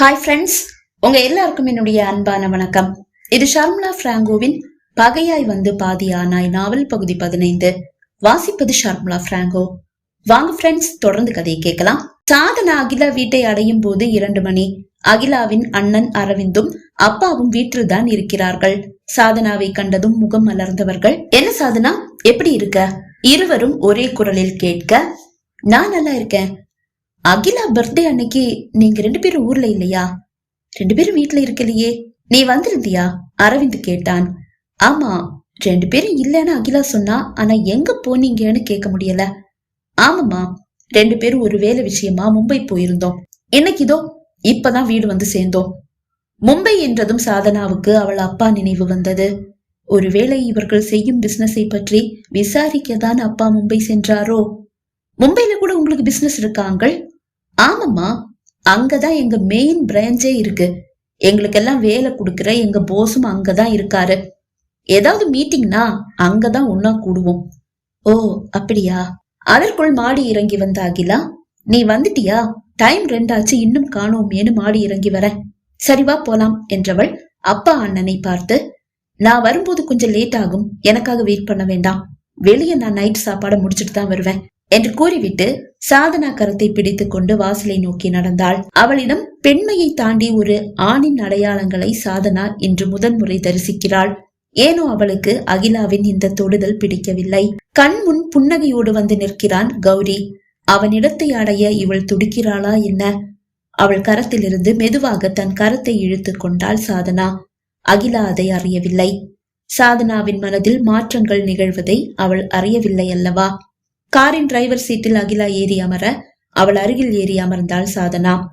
Hi friends உங்க எல்லாருக்கும் என்னுடைய அன்பான வணக்கம். இது ஷர்மிளா பிராங்கோவின் பகையாய் வந்து பாதியானாய் நாவல் பகுதி பதினைந்து. வாசிப்பது ஷர்மிளா பிராங்கோ. வாங்க ஃப்ரெண்ட்ஸ் தொடர்ந்து கதையை கேட்கலாம். சாதனா அகிலா வீட்டை அடையும் போது இரண்டு மணி. அகிலாவின் அண்ணன் அரவிந்தும் அப்பாவும் வீட்டில் தான் இருக்கிறார்கள். சாதனாவை கண்டதும் முகம் மலர்ந்தவர்கள் என்ன சாதனா? எப்படி இருக்க? இருவரும் ஒரே குரலில் கேட்க நான் நல்லா இருக்கேன். அகிலா பர்த்டே அன்னைக்கு நீங்க ரெண்டு பேரும் ஊர்ல இல்லையா? ரெண்டு பேரும் வீட்டுல இருக்கலையே. நீ வந்திருந்தியா? அரவிந்த் கேட்டான். ஆமா ரெண்டு பேரும் இல்லைன்னு அகிலா சொன்னா ஆனா எங்க போனீங்கன்னு கேட்க முடியல. ஆமாமா ரெண்டு பேரும் ஒரு வேலை விஷயமா மும்பை போயிருந்தோம். இன்னைக்கு இதோ இப்பதான் வீடு வந்து சேர்ந்தோம். மும்பை என்றதும் சாதனாவுக்கு அவள் அப்பா நினைவு வந்தது. ஒருவேளை இவர்கள் செய்யும் பிசினஸை பற்றி விசாரிக்கதான் அப்பா மும்பை சென்றாரோ? மும்பையில கூட உங்களுக்கு பிசினஸ் இருக்காங்கள் ஆமாம்மா. அங்கதான் எங்க மெயின் பிரான்ச்சே இருக்கு. எங்களுக்கெல்லாம் வேலை கொடுக்கிற எங்க போஸும் அங்கதான் இருக்காரு. ஏதாவது மீட்டிங்னா அங்கதான் ஒன்னா கூடுவோம். ஓ அப்படியா? அதற்குள் மாடி இறங்கி வந்த அகிலா நீ வந்துட்டியா? டைம் ரெண்டாச்சு இன்னும் காணோமேனு மாடி இறங்கி வரேன் சரிவா போலாம் என்றவள் அப்பா அண்ணனை பார்த்து நான் வரும்போது கொஞ்சம் லேட் ஆகும். எனக்காக வெயிட் பண்ண வேண்டாம். வெளியே நான் நைட் சாப்பாடை முடிச்சிட்டு தான் வருவேன். என்று கூறிவிட்டு சாதனா கரத்தை பிடித்துக் கொண்டு வாசலை நோக்கி நடந்தாள். அவளிடம் பெண்மையை தாண்டி ஒரு ஆணின் அடையாளங்களை சாதனா இன்று முதன்முறை தரிசிக்கிறாள். ஏனோ அவளுக்கு அகிலாவின் இந்த தொடுதல் பிடிக்கவில்லை. கண் முன் புன்னகையோடு வந்து நிற்கிறான் கௌரி. அவனிடத்தை அடைய இவள் துடிக்கிறாளா என்ன? அவள் கரத்திலிருந்து மெதுவாக தன் கரத்தை இழுத்து கொண்டாள் சாதனா. அகிலா அதை அறியவில்லை. சாதனாவின் மனதில் மாற்றங்கள் நிகழ்வதை அவள் அறியவில்லை அல்லவா? காரின் டிரைவர் சீட்டில் அகிலா ஏறி அமர அவள் அருகில் ஏறி அமர்ந்தாள் சாதனா.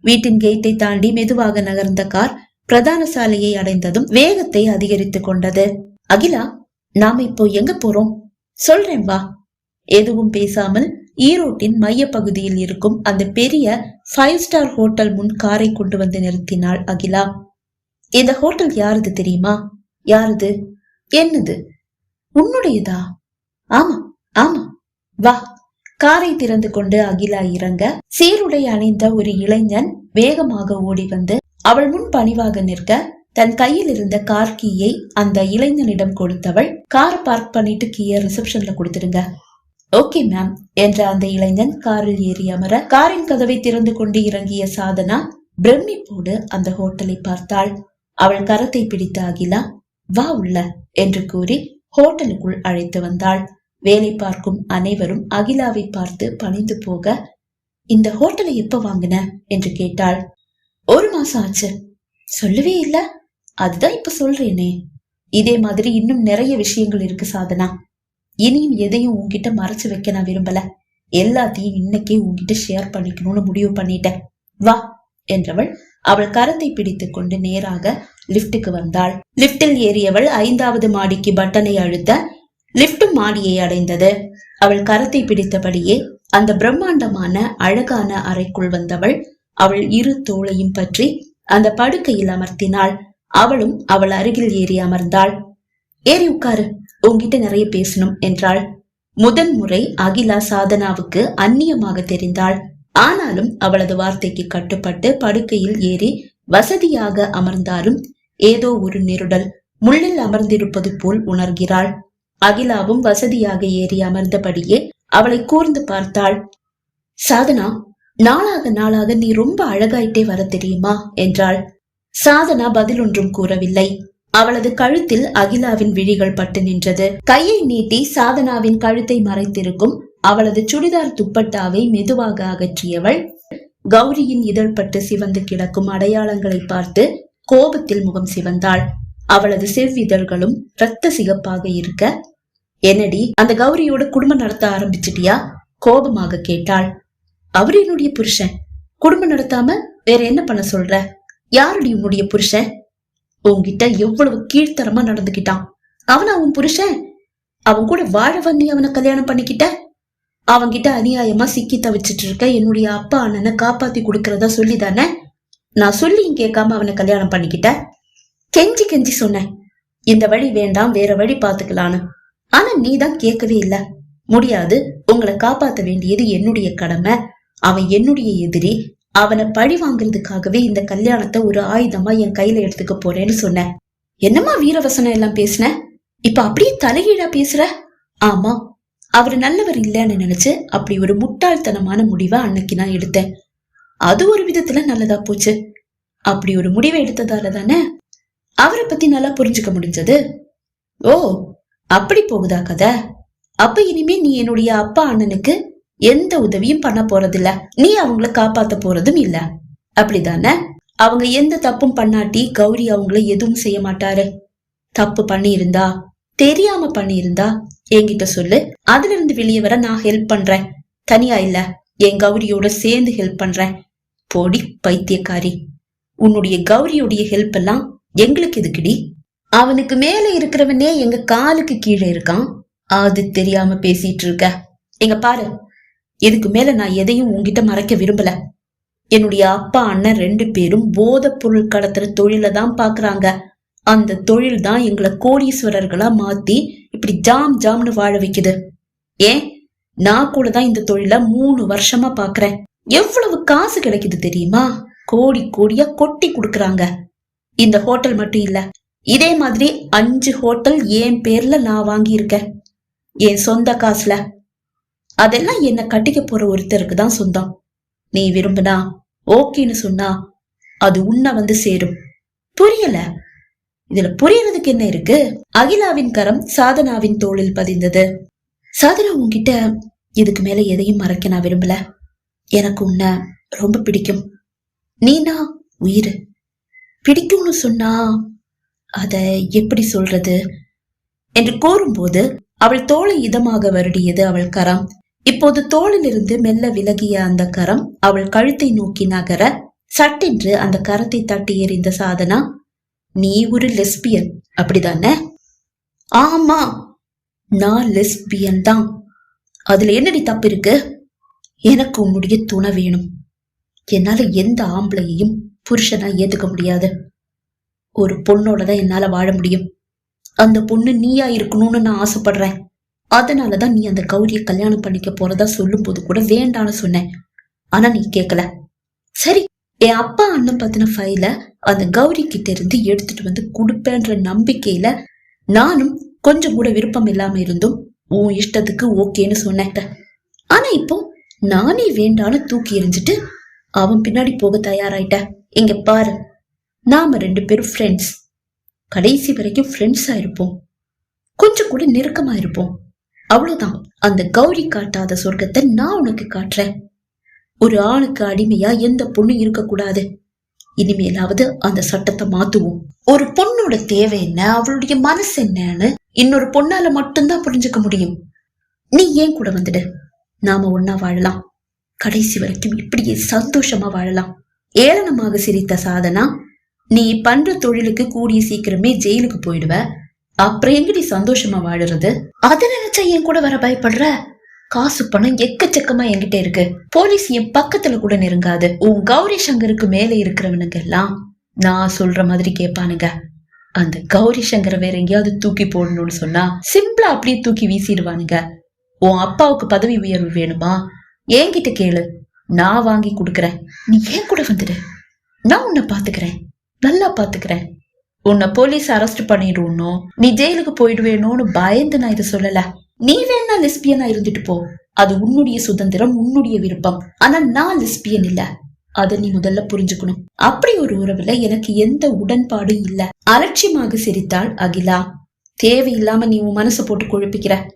வீட்டின் கேட்டை தாண்டி மெதுவாக நகர்ந்த கார் பிரதான சாலையை அடைந்ததும் வேகத்தை அதிகரித்துக் கொண்டது. அகிலா நாம இப்போ எங்க போறோம்? சொல்றேன் வா. எதுவும் பேசாமல் ஈரோட்டின் மைய பகுதியில் இருக்கும் அந்த பெரிய ஃபைவ் ஸ்டார் ஹோட்டல் முன் காரை கொண்டு வந்து நிறுத்தினாள் அகிலா. இந்த ஹோட்டல் யாருது தெரியுமா? யாருது? என்னது? உன்னுடையதா? ஆமா ஆமா. வா. காரை திறந்து கொண்டு அகிலா இறங்க சீருடை அணிந்த ஒரு இளைஞன் வேகமாக ஓடி வந்து அவள் முன் பணிவாக நிற்க தன் கையில் இருந்த கார் கீயை அந்த இளைஞனிடம் கொடுத்தவள் கார் பார்க் பண்ணிட்டு கீயை ரிசப்ஷன்ல கொடுத்துருங்க ஓகே மேம் என்ற அந்த இளைஞன் காரில் ஏறி அமர காரின் கதவை திறந்து கொண்டு இறங்கிய சாதனா பிரமிப்போடு அந்த ஹோட்டலை பார்த்தாள். அவள் கரத்தை பிடித்த அகிலா வா உள்ள என்று கூறி ஹோட்டலுக்குள் அழைத்து வந்தாள். வேலை பார்க்கும் அனைவரும் அகிலாவை பார்த்து பணிந்து போக இந்த ஹோட்டலை எப்ப வாங்கின? என்று கேட்டாள். ஒரு மாசம் ஆச்சு. சொல்லவே இல்ல. அதுதான் இப்ப சொல்றேனே. இதே மாதிரி இன்னும் நிறைய விஷயங்கள் இருக்கு சாதனா. இனியும் எதையும் உன்கிட்ட மறைச்சு வைக்க நான் விரும்பல. எல்லாத்தையும் இன்னைக்கே உன்கிட்ட ஷேர் பண்ணிக்கணும்னு முடிவு பண்ணிட்டேன். வா என்றவள் அவள் கரத்தை பிடித்துக் கொண்டு நேராக லிப்டுக்கு வந்தாள். லிப்டில் ஏறியவள் ஐந்தாவது மாடிக்கு பட்டனை அழுத்த லிப்டும் மாடியை அடைந்தது. அவள் கரத்தை பிடித்தபடியே அந்த பிரம்மாண்டமான அழகான அறைக்குள் வந்தவள் அவள் இரு தோளையும் பற்றி அந்த படுக்கையில் அமர்த்தினாள். அவளும் அவள் அருகில் ஏறி அமர்ந்தாள். ஏறி உட்காரு உன்கிட்ட நிறைய பேசணும் என்றாள். முதன் முறை அகிலா சாதனாவுக்கு அந்நியமாக தெரிந்தாள். ஆனாலும் அவளது வார்த்தைக்கு கட்டுப்பட்டு படுக்கையில் ஏறி வசதியாக அமர்ந்தாலும் ஏதோ ஒரு நெருடல் முள்ளில் அமர்ந்திருப்பது போல் உணர்கிறாள். அகிலாவும் வசதியாக ஏறி அமர்ந்தபடியே அவளை கூர்ந்து பார்த்தாள். சாதனா நாளாக நாளாக நீ ரொம்ப அழகாயிட்டே வர தெரியுமா? என்றாள். சாதனா பதில் ஒன்றும் கூறவில்லை. அவளது கழுத்தில் அகிலாவின் விழிகள் பட்டு நின்றது. கையை நீட்டி சாதனாவின் கழுத்தை மறைத்திருக்கும் அவளது சுடிதார் துப்பட்டாவை மெதுவாக அகற்றியவள் கௌரியின் இதழ்பட்டு சிவந்து கிடக்கும் அடையாளங்களை பார்த்து கோபத்தில் முகம் சிவந்தாள். அவளது செவ்விதழ்களும் இரத்த சிகப்பாக இருக்க என்னடி அந்த கௌரியோட குடும்பம் நடத்த ஆரம்பிச்சிட்டியா? கோபமாக கேட்டாள். அவர் என்னுடைய புருஷன். குடும்பம் நடத்தாம வேற என்ன பண்ண சொல்ற? யாருடி உன்னுடைய புருஷன்? உன்கிட்ட எவ்வளவு கீழ்த்தரமா நடந்துகிட்டான் அவனா உன் புருஷன்? அவன் கூட வாழ நீ அவனை கல்யாணம் பண்ணிக்கிட்ட? அவன்கிட்ட அநியாயமா சிக்கி தவிச்சிட்டு இருக்க என்னுடைய அப்பா அண்ணனை காப்பாத்தி கொடுக்கறதா சொல்லி தானே நான் சொல்லியும் கேட்காம அவனை கல்யாணம் பண்ணிக்கிட்ட? கெஞ்சி கெஞ்சி சொன்னேன். இந்த வழி வேண்டாம் வேற வழி பாத்துக்கலான்னு ஆனா நீ தான் கேட்கவே இல்ல. முடியாது. உங்களை காப்பாத்த வேண்டியது என்னுடைய கடமை. அவன் என்னுடைய எதிரி. அவனை பழி வாங்குறதுக்காகவே இந்த கல்யாணத்தை ஒரு ஆயுதமா என் கையில எடுத்துக்க போறேன்னு சொன்னேன். என்னம்மா வீரவசனம் எல்லாம் பேசுன? இப்ப அப்படியே தலைகீழா பேசுற? ஆமா. அவர் நல்லவர் இல்லைன்னு நினைச்சு அப்படி ஒரு முட்டாள்தனமான முடிவை அன்னைக்கு நான் எடுத்தேன். அது ஒரு விதத்துல நல்லதா போச்சு. அப்படி ஒரு முடிவை எடுத்ததால தானே அவரை பத்தி நல்லா புரிஞ்சுக்க முடிஞ்சது. ஓ அப்படி போகுதா கதை? அப்ப இனிமே நீ என்னுடைய அப்பா அண்ணனுக்கு எந்த உதவியும் பண்ண போறதில்ல. நீ அவங்கள காப்பாத்த போறதும் இல்ல. அப்படிதானே? அவங்க எந்த தப்பும் பண்ணாட்டி கௌரி அவங்கள எதுவும் செய்ய மாட்டாரு. தப்பு பண்ணியிருந்தா தெரியாம பண்ணியிருந்தா என்கிட்ட சொல்லு. அதுல இருந்து வெளியே வர நான் ஹெல்ப் பண்றேன். தனியா இல்ல என் கௌரியோட சேர்ந்து ஹெல்ப் பண்றேன். போடி பைத்தியக்காரி. உன்னுடைய கௌரியுடைய ஹெல்ப் எல்லாம் எங்களுக்கு எதுக்குடி? அவனுக்கு மேல இருக்கிறவனே எங்க காலுக்கு கீழே இருக்கான். அது தெரியாம பேசிட்டு இருக்க. எங்க பாரு. இதுக்கு மேல நான் எதையும் உன்கிட்ட மறைக்க விரும்பல. என்னுடைய அப்பா அண்ணன் ரெண்டு பேரும் போதைப் பொருள் கடத்துற தொழில தான் பாக்குறாங்க. அந்த தொழில் தான் எங்களை கோடீஸ்வரர்களா மாத்தி இப்படி ஜாம் ஜாம்னு வாழ வைக்குது. ஏன்? நான் கூட தான் இந்த தொழில மூணு வருஷமா பாக்குறேன். எவ்வளவு காசு கிடைக்குது தெரியுமா? கோடி கோடியா கொட்டி கொடுக்கறாங்க. இந்த ஹோட்டல் மட்டும் இல்ல இதே மாதிரி அஞ்சு ஹோட்டல் என் பேர்ல நான் வாங்கியிருக்கேன்? என் சொந்த காசுல. அதெல்லாம் என்ன கட்டிக்க போற ஒருத்தருக்கு தான் சொந்தம். நீ விரும்புனா ஓகேன்னு சொன்னா அது உன்னை வந்து சேரும். புரியல? இதுல புரியறதுக்கு என்ன இருக்கு? அகிலாவின் கரம் சாதனாவின் தோளில் பதிந்தது. சாதனா உன்கிட்ட இதுக்கு மேல எதையும் மறைக்க நான் விரும்பல. எனக்கு உன்னை ரொம்ப பிடிக்கும். நீனா உயிர். பிடிக்கும்னு சொன்னா அதை எப்படி சொல்றது? என்று கூறும்போது அவள் தோளை இதமாக வருடியது அவள் கரம். இப்போது தோளிலிருந்து மெல்ல விலகிய அந்த கரம் அவள் கழுத்தை நோக்கி நகர சட்டென்று அந்த கரத்தை தட்டி எறிந்த சாதனா நீ ஒரு லெஸ்பியன் அப்படிதானே? ஆமா நான் லெஸ்பியன் தான். அதுல என்னடி தப்பு இருக்கு? எனக்கு உன்னுடைய துணை வேணும். என்னால எந்த ஆம்பளையையும் புருஷனா ஏத்துக்க முடியாது. ஒரு பொண்ணோட தான் என்னால வாழ முடியும். அந்த பொண்ணு நீயா இருக்கணும்னு நான் ஆசைப்படுறேன். அதனாலதான் நீ அந்த கௌரியை கல்யாணம் பண்ணிக்க போறதா சொல்லும் போது கூட வேண்டான்னு சொன்னேன். ஆனா நீ கேட்கல சரி என் அப்பா அண்ணன் பத்தின ஃபைல அந்த கௌரி கிட்ட இருந்து எடுத்துட்டு வந்து கொடுப்பேன்ற நம்பிக்கையில நானும் கொஞ்சம் கூட விருப்பம் இல்லாம இருந்தும் உன் இஷ்டத்துக்கு ஓகேன்னு சொன்னேன். ஆனா இப்போ நானே வேண்டான்னு தூக்கி எறிஞ்சிட்டு அவன் பின்னாடி போக தயாராயிட்ட இங்க பாரு. நாம ரெண்டு பேரும் ஃப்ரெண்ட்ஸ் கடைசி வரைக்கும் ஃப்ரெண்ட்ஸா இருப்போம். கொஞ்சம் கூட நெருக்கமா இருப்போம். அவ்வளவுதான். அந்த கௌரி காட்டாத சொர்க்கத்தை நான் உனக்கு காட்டுறேன். ஒரு ஆணுக்கு அடிமையா எந்த பொண்ணு இருக்கக்கூடாது. இனிமேலாவது அந்த சட்டத்தை மாத்துவோம். ஒரு பொண்ணோட தேவை என்ன? அவளுடைய மனசு என்னன்னு இன்னொரு பொண்ணால மட்டும்தான் புரிஞ்சுக்க முடியும். நீ ஏன் கூட வந்துடு? நாம ஒன்னா வாழலாம். கடைசி வரைக்கும் இப்படியே சந்தோஷமா வாழலாம். ஏளனமாக சிரித்த சாதனா நீ பண்ற தொழிலுக்கு கூடிய சீக்கிரமே ஜெயிலுக்கு போயிடுவ. அப்புறம் எங்கடி சந்தோஷமா வாழுறது? அத நினைச்சா என் கூட வர பயப்படுற? காசு பணம் எக்கச்சக்கமா என்கிட்ட இருக்கு. போலீஸ் என் பக்கத்துல கூட நெருங்காது. உன் கௌரி சங்கருக்கு மேல இருக்கிறவனுங்க எல்லாம் நான் சொல்ற மாதிரி கேட்பானுங்க அந்த கௌரி சங்கரை வேற எங்கேயாவது தூக்கி போடணும்னு சொன்னா சிம்பிளா அப்படியே தூக்கி வீசிடுவானுங்க. உன் அப்பாவுக்கு பதவி உயர்வு வேணுமா? என்கிட்ட கேளு. நான் வாங்கி கொடுக்கறேன். நீ ஏன் கூட வந்துடு. நான் உன்னை பாத்துக்கிறேன். நல்லா பாத்துக்கிறேன். உன்னை போலீஸ் அரெஸ்ட் பண்ணிடுவோம் நீ ஜெயிலுக்கு போயிடுவேணும்னு பயந்து நான் இதை சொல்லல. நீ வேணா லிஸ்பியனா இருந்துட்டு போ. அது உன்னுடைய சுதந்திரம் உன்னுடைய விருப்பம். ஆனா நான் லிஸ்பியன் இல்ல. அத நீ முதல்ல புரிஞ்சுக்கணும். அப்படி ஒரு உறவுல எனக்கு எந்த உடன்பாடும் இல்ல. அலட்சியமாக சிரித்தாள் அகிலா. தேவையில்லாம நீ உன் மனசை போட்டு குழப்பிக்கிற.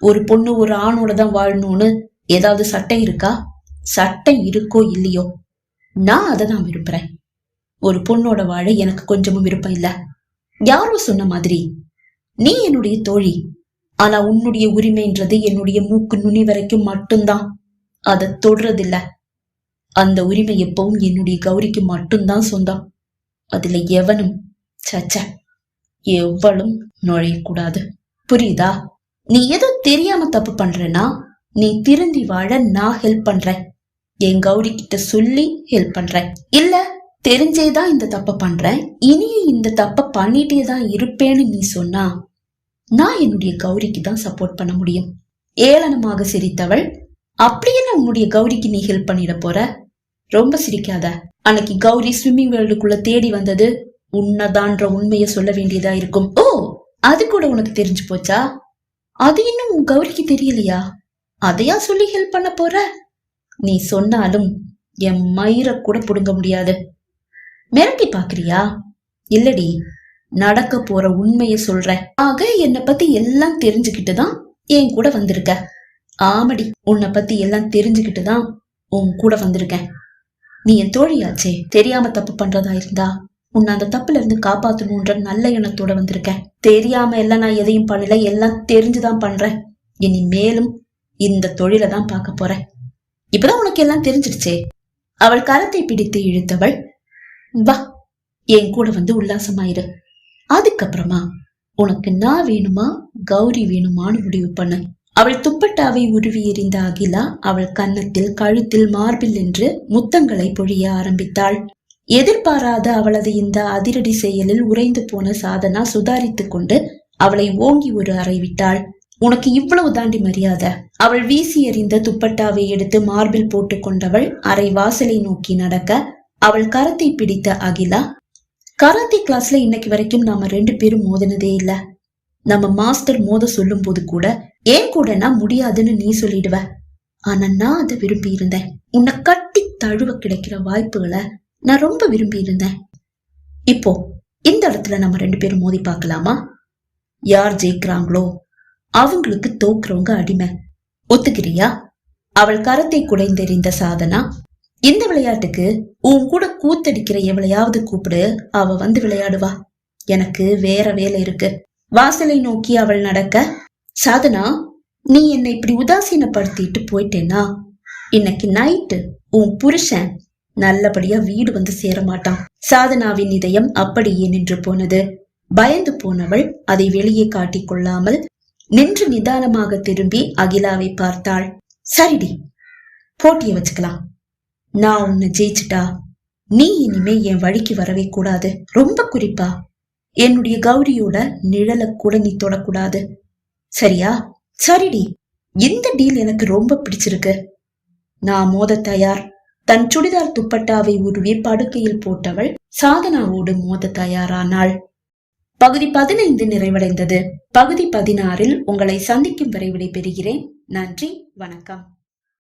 ஒரு பொண்ணு ஒரு ஆணோட தான் வாழணும்னு ஏதாவது சட்டம் இருக்கா? சட்டம் இருக்கோ இல்லையோ? நான் அதை தான் விரும்புறேன். ஒரு பொண்ணோட வாழ எனக்கு கொஞ்சமும் விருப்பம் இல்ல. யாரோ சொன்ன மாதிரி நீ என்னுடைய தோழி. ஆனா உன்னுடைய உரிமைன்றது என்னுடைய மூக்கு நுனி வரைக்கும் மட்டும்தான். அதை தொடுறதில்ல. அந்த உரிமை எப்பவும் என்னுடைய கௌரிக்கு மட்டும்தான் சொந்தம். அதுல எவனும் சச்ச எவ்வளும் நுழையக்கூடாது. புரியுதா? நீ ஏதோ தெரியாம தப்பு பண்றேன்னா நீ திருந்தி வாழ நான் ஹெல்ப் பண்றேன். என் கௌரி கிட்ட சொல்லி ஹெல்ப் பண்றேன். இல்ல தெரிஞ்சே தான் இந்த தப்ப பண்றேன். இனியும் இந்த தப்ப பண்ணிட்டே தான் இருப்பேன்னு நீ சொன்னா நான் என்னுடைய கௌரிக்கு தான் சப்போர்ட் பண்ண முடியும். ஏளனமாக சிரித்தவள் அப்படி என்ன உன்னுடைய கௌரிக்கு நீ ஹெல்ப் பண்ணிட போற? ரொம்ப சிரிக்காத. அன்னைக்கு கௌரி ஸ்விம்மிங் வேர்ல்டுக்குள்ள தேடி வந்தது உன்னதான்ற உண்மையை சொல்ல வேண்டியதா இருக்கும். ஓ அது கூட உனக்கு தெரிஞ்சு போச்சா? அது இன்னும் உன் கௌரிக்கு தெரியலையா? அதையா சொல்லி ஹெல்ப் பண்ண போற? நீ சொன்னாலும் என் மயிரை கூட புடுங்க முடியாது. மிரட்டி பாக்குறியா இல்லடி நடக்க போற உண்மைய சொல்றேன். ஆக என்னை பத்தி எல்லாம் தெரிஞ்சுக்கிட்டு தான் என் கூட வந்திருக்க. ஆமடி உன்னை பத்தி எல்லாம் தெரிஞ்சுக்கிட்டு தான் உன் கூட வந்திருக்கேன். நீ என் தோழியாச்சே தெரியாம தப்பு பண்றதா இருந்தா உன்னை அந்த தப்புல இருந்து காப்பாத்தணும்ன்ற நல்ல எண்ணத்தோட வந்திருக்கேன். தெரியாம எல்லாம் நான் எதையும் பண்ணல எல்லாம் தெரிஞ்சுதான் பண்றேன். இனி மேலும் இந்த தொழிலை தான் பார்க்க போறேன். இப்பதான் உனக்கு எல்லாம் தெரிஞ்சிடுச்சே? அவள் கரத்தை பிடித்து இழுத்தவள் வா என் கூட வந்து உல்லாசமாயிரு. அதுக்கப்புறமா உனக்கு நான் வேணுமா கௌரி வேணுமான்னு முடிவு பண்ணு. அவள் துப்பட்டாவை உருவி எறிந்த அகிலா அவள் கன்னத்தில் கழுத்தில் மார்பில் என்று முத்தங்களை பொழிய ஆரம்பித்தாள். எதிர்பாராத அவளது இந்த அதிரடி செயலில் உறைந்து போன சாதனா சுதாரித்துக் கொண்டு அவளை ஓங்கி ஒரு அறை விட்டாள். உனக்கு இவ்வளவு தாண்டி மரியாதை. அவள் வீசி எறிந்த துப்பட்டாவை எடுத்து மார்பில் போட்டுக் கொண்டவள் அரை வாசலை நோக்கி நடக்க அவள் கரத்தை பிடித்த அகிலா கராத்தே கிளாஸ்ல இன்னைக்கு வரைக்கும் நாம ரெண்டு பேரும் மோதினதே இல்ல. நம்ம மாஸ்டர் மோத சொல்லும் போது கூட ஏன் கூட நான் முடியாதுன்னு நீ சொல்லிடுவ. ஆனா நான் அதை விரும்பி இருந்தேன் உன்னை கட்டி தழுவ கிடைக்கிற வாய்ப்புகளை நான் ரொம்ப விரும்பி இருந்தேன் இப்போ இந்த இடத்துல நம்ம ரெண்டு பேரும் மோதி பார்க்கலாமா? யார் ஜெயிக்கிறாங்களோ அவங்களுக்கு தோக்குறவங்க அடிமை. ஒத்துக்கிறியா? அவள் கரத்தை குடைந்தெறிந்த சாதனா இந்த விளையாட்டுக்கு உன் கூட கூத்தடிக்கிற எவளையாவது கூப்பிடு அவ வந்து விளையாடுவா. எனக்கு வேற வேலை இருக்கு. வாசலை நோக்கி அவள் நடக்க சாதனா நீ என்னை இப்படி உதாசீனப்படுத்திட்டு போயிட்டேனா இன்னைக்கு நைட்டு உன் புருஷன் நல்லபடியா வீடு வந்து சேர மாட்டான். சாதனாவின் இதயம் அப்படியே நின்று போனது. பயந்து போனவள் அதை வெளியே காட்டிக் கொள்ளாமல் நின்று நிதானமாக திரும்பி அகிலாவை பார்த்தாள். சரிடி போட்டிய வச்சுக்கலாம். நான் உன்னை ஜெயிச்சிட்டா? நீ இனிமே என் வழிக்கு வரவே கூடாது. ரொம்ப குறிப்பா. என்னுடைய கௌரியோட நிழலை கூட நீ தொடக்கூடாது. சரியா? சரிடி. இந்த டீல் எனக்கு ரொம்ப பிடிச்சிருக்கு. நான் மோத தயார். தன் சுடிதார் துப்பட்டாவை உருவி படுக்கையில் போட்டவள் சாதனாவோடு மோத தயாரானாள். பகுதி பதினைந்து நிறைவடைந்தது. பகுதி பதினாறில் உங்களை சந்திக்கும் வரை விடைபெறுகிறேன். நன்றி. வணக்கம்.